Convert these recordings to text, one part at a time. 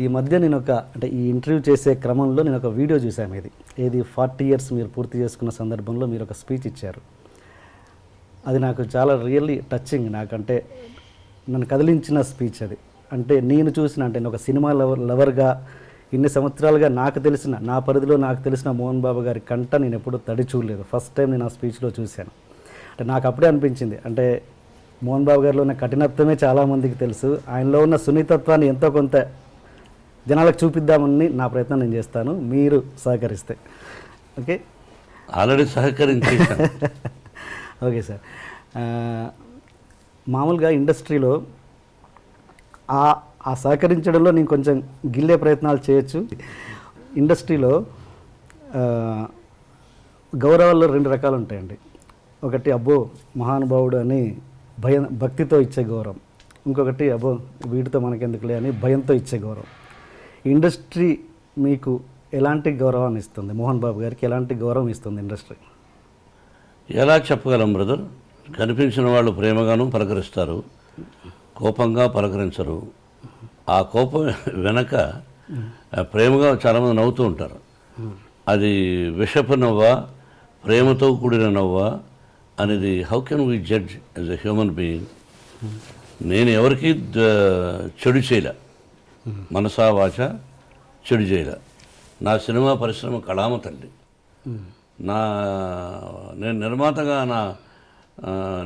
ఈ మధ్య నేను ఒక అంటే ఈ ఇంటర్వ్యూ చేసే క్రమంలో నేను ఒక వీడియో చూశాను ఇది. ఏది ఫార్టీ ఇయర్స్ మీరు పూర్తి చేసుకున్న సందర్భంలో మీరు ఒక స్పీచ్ ఇచ్చారు. అది నాకు చాలా రియల్లీ టచ్చింగ్ నాకంటే. నన్ను కదిలించిన స్పీచ్ అది. అంటే నేను చూసిన అంటే నేను ఒక సినిమా లవర్ లవర్గా ఇన్ని సంవత్సరాలుగా నాకు తెలిసిన నా పరిధిలో నాకు తెలిసిన మోహన్ బాబు గారి కంట నేను ఎప్పుడూ తడి చూడలేదు. ఫస్ట్ టైం నేను ఆ స్పీచ్లో చూశాను. అంటే నాకు అప్పుడే అనిపించింది. అంటే మోహన్ బాబు గారిలో ఉన్న కఠినత్వమే చాలామందికి తెలుసు. ఆయనలో ఉన్న సున్నితత్వాన్ని ఎంతో కొంత జనాలకు చూపిద్దామని నా ప్రయత్నం నేను చేస్తాను. మీరు సహకరిస్తే. ఓకే? ఆల్రెడీ సహకరించేశాను. Okay sir. మామూలుగా ఇండస్ట్రీలో ఆ ఆ సహకరించడంలో నేను కొంచెం గిల్లే ప్రయత్నాలు చేయొచ్చు. ఇండస్ట్రీలో గౌరవాల్లో రెండు రకాలు ఉంటాయండి. ఒకటి అబ్బో మహానుభావుడు అని భయం భక్తితో ఇచ్చే గౌరవం. ఇంకొకటి అబో వీటితో మనకెందుకులే అని భయంతో ఇచ్చే గౌరవం. ఇండస్ట్రీ మీకు ఎలాంటి గౌరవాన్ని ఇస్తుంది? మోహన్ బాబు గారికి ఎలాంటి గౌరవం ఇస్తుంది ఇండస్ట్రీ? ఎలా చెప్పగలం బ్రదర్? కనిపించిన వాళ్ళు ప్రేమగాను పలకరిస్తారు. కోపంగా పలకరించరు. ఆ కోపం వెనక ప్రేమగా చాలామంది నవ్వుతూ ఉంటారు. అది విషపు నవ్వా ప్రేమతో కూడిన నవ్వా అనేది how can we judge as a human being నేను ఎవరికి చెడు చేయలే. మనసా వాచ చెడు చేయలే. నా సినిమా పరిశ్రమ కళామ తల్లి. నా నేను నిర్మాతగా నా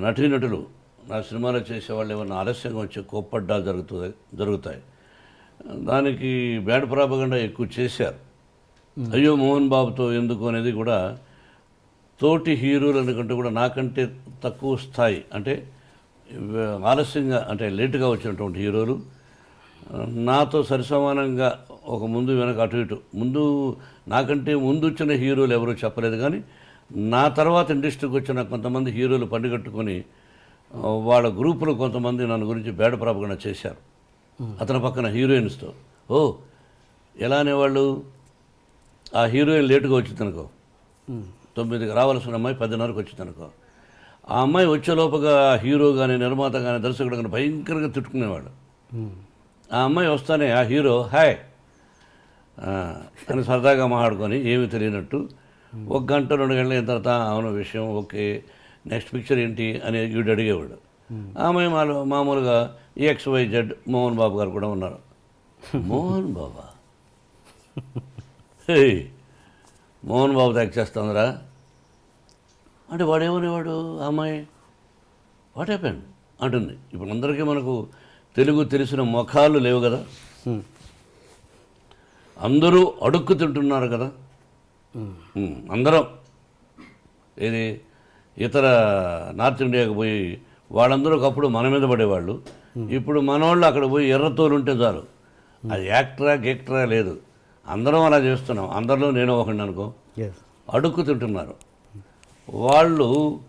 నటీనటులు నా సినిమాలో చేసేవాళ్ళు ఏమన్నా ఆలస్యంగా వచ్చి కోప్పడ్డా జరుగుతుంది జరుగుతాయి. దానికి బ్యాడ్ ప్రాపగండా ఎక్కువ చేశారు. అయ్యో మోహన్ బాబుతో ఎందుకు అనేది కూడా తోటి హీరోలను కంటే కూడా నాకంటే తక్కువ స్థాయి అంటే ఆలస్యంగా అంటే లేటుగా వచ్చినటువంటి హీరోలు నాతో సరిసమానంగా ఒక ముందు వెనక అటు ఇటు ముందు నాకంటే ముందు వచ్చిన హీరోలు ఎవరూ చెప్పలేదు కానీ నా తర్వాత ఇండస్ట్రీకి వచ్చిన కొంతమంది హీరోలు పండుగట్టుకొని వాళ్ళ గ్రూపులో కొంతమంది నన్ను గురించి బేడ ప్రాపగణ చేశారు. అతని పక్కన హీరోయిన్స్తో ఓ ఎలా అనేవాళ్ళు? ఆ హీరోయిన్ లేటుగా వచ్చింది అనుకో తొమ్మిదికి రావాల్సిన అమ్మాయి పదిన్నరకు వచ్చింది అనుకో. ఆ అమ్మాయి వచ్చేలోపుగా హీరో కానీ నిర్మాత కానీ దర్శకుడు కానీ భయంకరంగా తిట్టుకునేవాడు. ఆ అమ్మాయి వస్తానే ఆ హీరో హాయ్. అని సరదాగా మాట్లాడుకొని ఏమీ తెలియనట్టు ఒక గంట రెండు గంటల అయిన తర్వాత అవును విషయం ఓకే. నెక్స్ట్ పిక్చర్ ఏంటి? అని వీడు అడిగేవాడు. ఆ అమ్మాయి మాలో మామూలుగా X Y Z Mohan Babu garu కూడా ఉన్నారు. మోహన్ బాబా? మోహన్ బాబు యాక్ట్ చేస్తుందిరా. అంటే వాడేమనేవాడు? అమ్మాయి? వాట్ హ్యాపెన్ అంటుంది. ఇప్పుడు అందరికీ మనకు తెలుగు తెలిసిన ముఖాలు లేవు కదా. అందరూ అడుక్కు తింటున్నారు కదా. ఉమ్, అందరం. ఇది ఇతర నార్త్ ఇండియాకి పోయి వాళ్ళందరూ ఒకప్పుడు మన మీద పడేవాళ్ళు. ఇప్పుడు మనోళ్ళు అక్కడ పోయి ఎర్రతోలు ఉంటే చాలు. అది యాక్టరా గెక్టరా లేదు. అందరం అలా చేస్తున్నాం. అందరిలో నేను ఒకటి అనుకో. ఎస్ అడుక్కు తింటున్నారు వాళ్ళు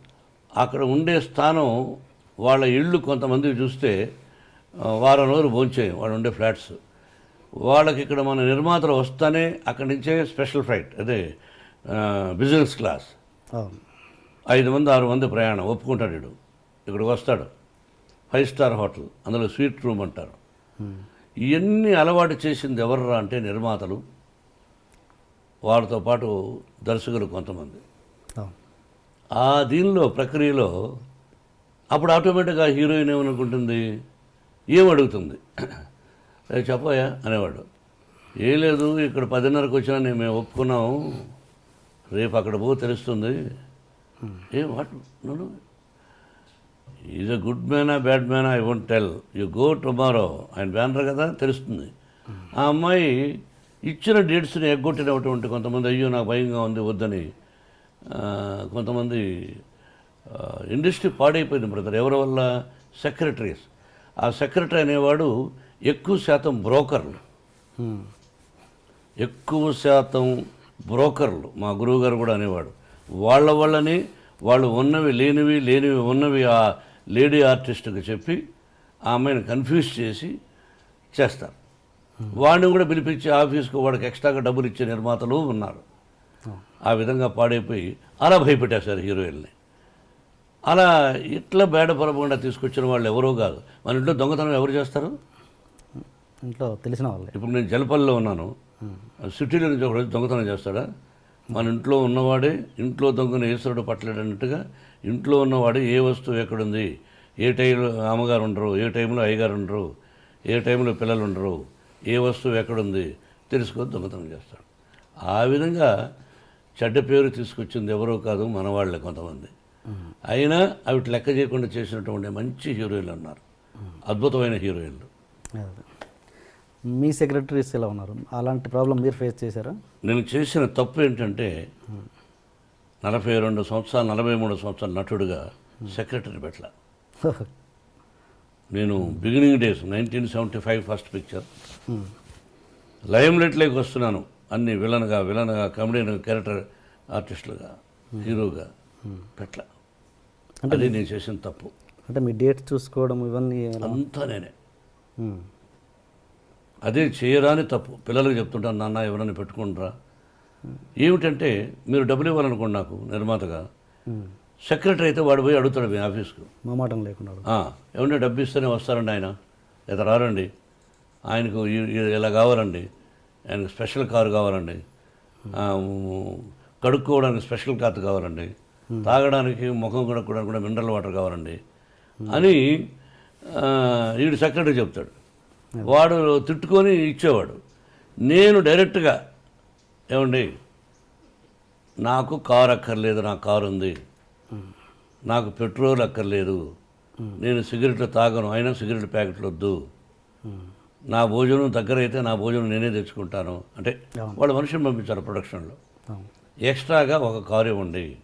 అక్కడ ఉండే స్థానం వాళ్ళ ఇళ్ళు కొంతమంది చూస్తే వారం రోజులు భోంచేయం. వాళ్ళు ఉండే ఫ్లాట్స్. వాళ్ళకి ఇక్కడ మన నిర్మాతలు వస్తానే అక్కడి నుంచే స్పెషల్ ఫ్లైట్ అదే బిజినెస్ క్లాస్. ఐదు మంది ఆరు మంది ప్రయాణం ఒప్పుకుంటాడు వీడు. ఇక్కడికి వస్తాడు. Five star hotel. అందులో స్వీట్ రూమ్ అంటారు. ఇవన్నీ అలవాటు చేసింది ఎవర్రా అంటే నిర్మాతలు. వాళ్ళతో పాటు దర్శకులు కొంతమంది. ఆ. దీనిలో ప్రక్రియలో అప్పుడు ఆటోమేటిక్గా హీరోయిన్ ఏమనుకుంటుంది? ఏం అడుగుతుంది "ఏ, చెప్పయ్యా అనేవాడు. ఏం లేదు ఇక్కడ పదిన్నరకు వచ్చినా నేను మేము ఒప్పుకున్నాము రేపు అక్కడ పో తెలుస్తుంది. ఏం వాట్? నన్ను ఈజ్ అ గుడ్ మ్యానా bad మ్యానా I won't tell you go tomorrow ఆయన బ్యానర్ కదా తెలుస్తుంది. ఆ అమ్మాయి ఇచ్చిన డేట్స్ని ఎగ్గొట్టినటువంటి కొంతమంది అయ్యో నాకు భయంగా ఉంది వద్దని. కొంతమంది ఇండస్ట్రీ పాడైపోయింది బ్రదర్. ఎవరి వల్ల? సెక్రటరీస్. ఆ సెక్రటరీ అనేవాడు ఎక్కువ శాతం బ్రోకర్లు. ఎక్కువ శాతం బ్రోకర్లు. మా గురువుగారు కూడా అనేవాడు. వాళ్ళ వల్లనే వాళ్ళు ఉన్నవి లేనివి లేనివి ఉన్నవి ఆ లేడీ ఆర్టిస్ట్కి చెప్పి ఆ అమ్మాయిని కన్ఫ్యూజ్ చేసి చేస్తారు. వాడిని కూడా పిలిపించి ఆఫీస్కు వాడికి ఎక్స్ట్రాగా డబ్బులు ఇచ్చే నిర్మాతలు ఉన్నారు. ఆ విధంగా పాడైపోయి అలా భయపెట్టేశారు హీరోయిన్ని. అలా ఇట్లా బేడ పొరపకుండా తీసుకొచ్చిన వాళ్ళు ఎవరో కాదు. మన ఇంట్లో దొంగతనం ఎవరు చేస్తారు? ఇంట్లో తెలిసిన వాళ్ళే. ఇప్పుడు నేను జలపల్లిలో ఉన్నాను. సిటీలో నుంచి వచ్చి దొంగతనం చేస్తాడా? మన ఇంట్లో ఉన్నవాడే ఇంట్లో దొంగను ఈశ్వరుడు పట్టలేడన్నట్టుగా ఇంట్లో ఉన్నవాడు ఏ వస్తువు ఎక్కడుంది? ఏ టైంలో అమ్మగారు ఉండరు ఏ టైంలో అయ్యగారు ఉండరు ఏ టైంలో పిల్లలు ఉండరు ఏ వస్తువు ఎక్కడుంది తెలుసుకొని దొంగతనం చేస్తాడు. ఆ విధంగా చెడ్డ పేరు తీసుకొచ్చింది ఎవరో కాదు మన వాళ్ళే కొంతమంది. అయినా అవి లెక్క చేయకుండా చేసినటువంటి మంచి హీరోయిన్లు ఉన్నారు. అద్భుతమైన హీరోయిన్లు. మీ సెక్రటరీస్ ఎలా ఉన్నారు? అలాంటి ప్రాబ్లం మీరు ఫేస్ చేశారా? నేను చేసిన తప్పు ఏంటంటే నలభై రెండు సంవత్సరాలు నలభై మూడు సంవత్సరాల నటుడుగా సెక్రటరీ పెట్టల. నేను beginning days nineteen seventy five first picture lime లైట్లోకి వస్తున్నాను. అన్ని విలన్గా విలన్గా కమెడియన్ క్యారెక్టర్ ఆర్టిస్టులుగా హీరోగా పెట్టల. అది నేను చేసిన తప్పు. అంటే మీ డేట్స్ చూసుకోవడం ఇవన్నీ? అంతా నేనే. అదే చేయరాని తప్పు. పిల్లలకు చెప్తుంటాను నాన్న ఎవరైనా పెట్టుకుంటారా? ఏమిటంటే మీరు డబ్బులు ఇవ్వాలనుకోండి నాకు నిర్మాతగా. సెక్రటరీ అయితే వాడు పోయి అడుగుతాడు మీ ఆఫీస్కు. మొమాటం లేకుండా "ఆ, ఏమంటే డబ్బు ఇస్తేనే వస్తారండి ఆయన. లేదా రారండి. ఆయనకు ఇలా కావాలండి. ఆయనకు స్పెషల్ కారు కావాలండి. కడుక్కోవడానికి స్పెషల్ కాత్ కావాలండి. తాగడానికి ముఖం కడుక్కోవడానికి కూడా మినరల్ వాటర్ కావాలండి. అని వీడు సెక్రటరీ చెప్తాడు. వాడు తిట్టుకొని ఇచ్చేవాడు. నేను డైరెక్ట్గా ఏమండి నాకు కారు అక్కర్లేదు నా కారు ఉంది నాకు పెట్రోల్ అక్కర్లేదు. నేను సిగరెట్లు తాగను అయినా సిగరెట్ ప్యాకెట్లు వద్దు. నా భోజనం దగ్గర అయితే నా భోజనం నేనే తెచ్చుకుంటాను. అంటే వాళ్ళు మనిషిని పంపించారు ప్రొడక్షన్లో. ఎక్స్ట్రాగా ఒక కారు ఇవ్వండి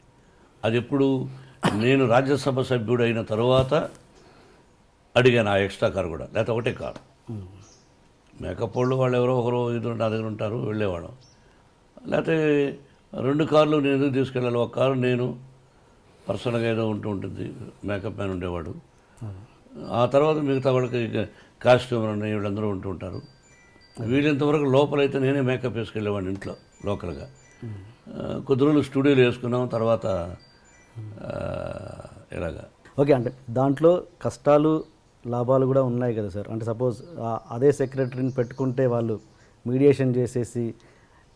అది ఎప్పుడు నేను రాజ్యసభ సభ్యుడు అయిన తర్వాత అడిగాను ఆ ఎక్స్ట్రా కారు కూడా. లేకపోతే ఒకటే కారు. మేకప్ వాళ్ళు వాళ్ళు ఎవరో ఒకరు ఇద్దరు నా దగ్గర ఉంటారు వెళ్ళేవాళ్ళం. లేకపోతే రెండు కార్లు నేను ఎందుకు తీసుకెళ్ళాలి? ఒక కారు నేను పర్సనల్గా ఏదో ఉంటూ ఉంటుంది. మేకప్ మ్యాన్ ఉండేవాడు. ఆ తర్వాత మిగతా వాళ్ళకి కాస్ట్యూమర్ ఉన్నాయి వీళ్ళందరూ ఉంటూ ఉంటారు. వీళ్ళంతవరకు లోపలైతే నేనే మేకప్ వేసుకెళ్ళేవాడిని ఇంట్లో లోకల్గా. కొద్ది రోజులు స్టూడియోలో వేసుకున్నాం తర్వాత ఇలాగా ఓకే అంటే దాంట్లో కష్టాలు లాభాలు కూడా ఉన్నాయి కదా సార్. అంటే సపోజ్ అదే సెక్రటరీని పెట్టుకుంటే వాళ్ళు మీడియేషన్ చేసేసి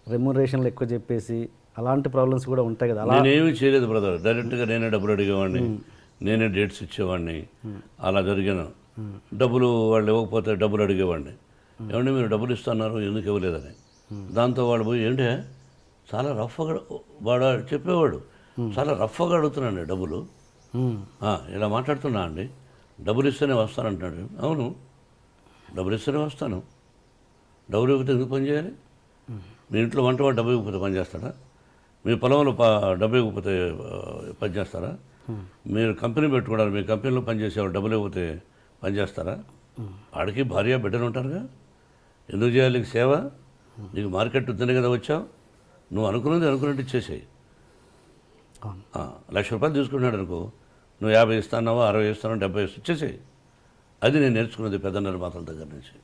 రెమ్యునరేషన్లు ఎక్కువ చెప్పేసి అలాంటి ప్రాబ్లమ్స్ కూడా ఉంటాయి కదా. అలా నేనేమీ చేయలేదు బ్రదర్. డైరెక్ట్గా నేనే డబ్బులు అడిగేవాడిని. నేనే డేట్స్ ఇచ్చేవాడిని. అలా జరిగాను. డబ్బులు వాళ్ళు ఇవ్వకపోతే డబ్బులు అడిగేవాడిని. ఏమంటే మీరు డబ్బులు ఇస్తున్నారు ఎందుకు ఇవ్వలేదని? దాంతో వాళ్ళు పోయి ఏంటే? చాలా రఫ్గా వాడు చెప్పేవాడు. చాలా రఫ్గా అడుగుతున్నాండి డబ్బులు. ఉమ్. "ఆ, ఇలా మాట్లాడుతున్నా అండి. డబ్బులు ఇస్తేనే వస్తానంటున్నాడు అవును. డబ్బులు ఇస్తేనే వస్తాను. డబ్బులు ఇవ్వకపోతే ఎందుకు పని చేయాలి? మీ ఇంట్లో వంట వాడు డబ్బు ఇవ్వకపోతే పని చేస్తాడా? మీ పొలంలో డబ్బు ఇవ్వకపోతే ఆ, పని చేస్తారా? మీరు కంపెనీ పెట్టుకున్నారు మీ కంపెనీలో పనిచేసేవాడు డబ్బులు ఇవ్వకపోతే పని చేస్తారా? వాడికి భార్య బిడ్డలు ఉంటారుగా. ఎందుకు చేయాలి నీకు సేవ? నీకు మార్కెట్ ఉందని కదా వచ్చావు. నువ్వు అనుకున్నది అనుకున్నట్టు ఇచ్చేసేయి లక్ష రూపాయలు తీసుకున్నాడు అనుకో నువ్వు యాభై ఇస్తాన్నావా అరవై ఇస్తానో డెబ్బై ఇస్తా ఇచ్చేసేయి అది నేను నేర్చుకున్నది పెద్ద నిర్మాతల దగ్గర నుంచి.